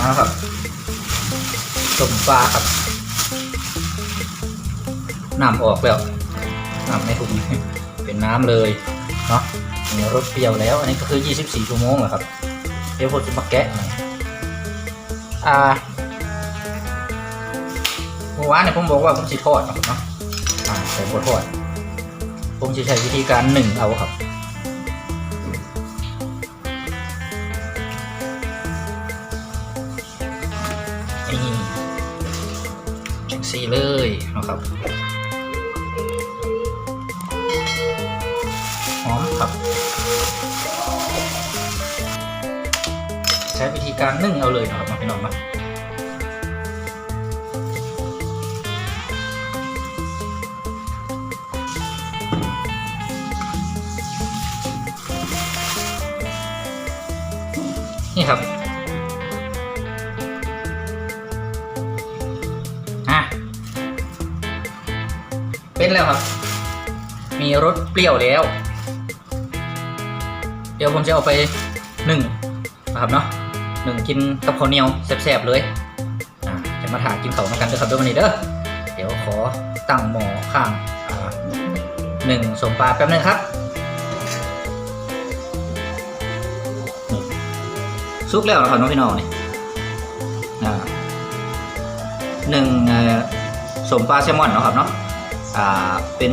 มาครับต้มปลาครับน้ำออกแล้วน้ำในถุงเป็นน้ำเลยเนาะมีรสเปรี้ยวแล้ว อันนี้ก็คือ 24 ชั่วโมงแล้วครับเดี๋ยวผมจะมาแกะหน่อยอ่าเมื่อวานเนี่ยผมบอกว่าผมสิทอดนะครับเนาะอ่าแต่บ่ทอดผมจะใช้วิธีการหนึ่งเอาครับ จังสีเลยนะครับหอมครับ ใช้วิธีการนึ่งเอาเลยนะครับมาพี่น้องมานี่ครับ เป็นแล้วครับ มีรสเปรี้ยวแล้ว เดี๋ยวผมจะเอาไปหนึ่งนะครับเนาะหนึ่งกินกับข้าวเหนียวแซ่บๆเลยจะมาถากินเขาวมากันด้อครับด้วยวันนี้เด้อเดี๋ยวขอตั้งหม้อข้างหนึ่งสมปลาแป๊บนึงครับซุกแล้วนะครับน้องพี่น้องนี่อ่าหนึ่งสมปลาแซลมอนนะครับเนาะ อ่าเป็น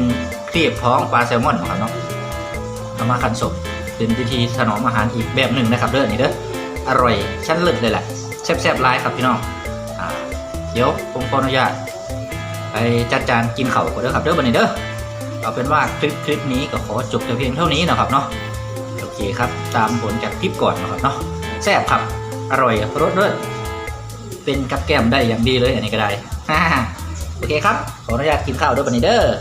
ครีบท้องปลาแซลมอนนะครับเนาะเอามาคันสมเป็นวิธีถนอมอาหารอีกแบบหนึ่งนะครับเด้อนี่เด้ออร่อยชั้นเลิศเลยแหละแซ่บๆร้ายครับพี่น้องอ่าเดี๋ยวผมขออนุญาตไปจัดจานกินเข่าก่อนเด้อครับเด้อบันนี้เด้อเอาเป็นว่าคลิปคลิปนี้ก็ขอจบแต่เพียงเท่านี้นะครับเนาะโอเคครับตามผลจากคลิปก่อนนะครับเนาะแซ่บครับอร่อยรสเลิศเป็นกับแก้มได้อย่างดีเลยอันนี้ก็ได้ โอเคครับ ขออนุญาตกินข้าวด้วยบันเดอร์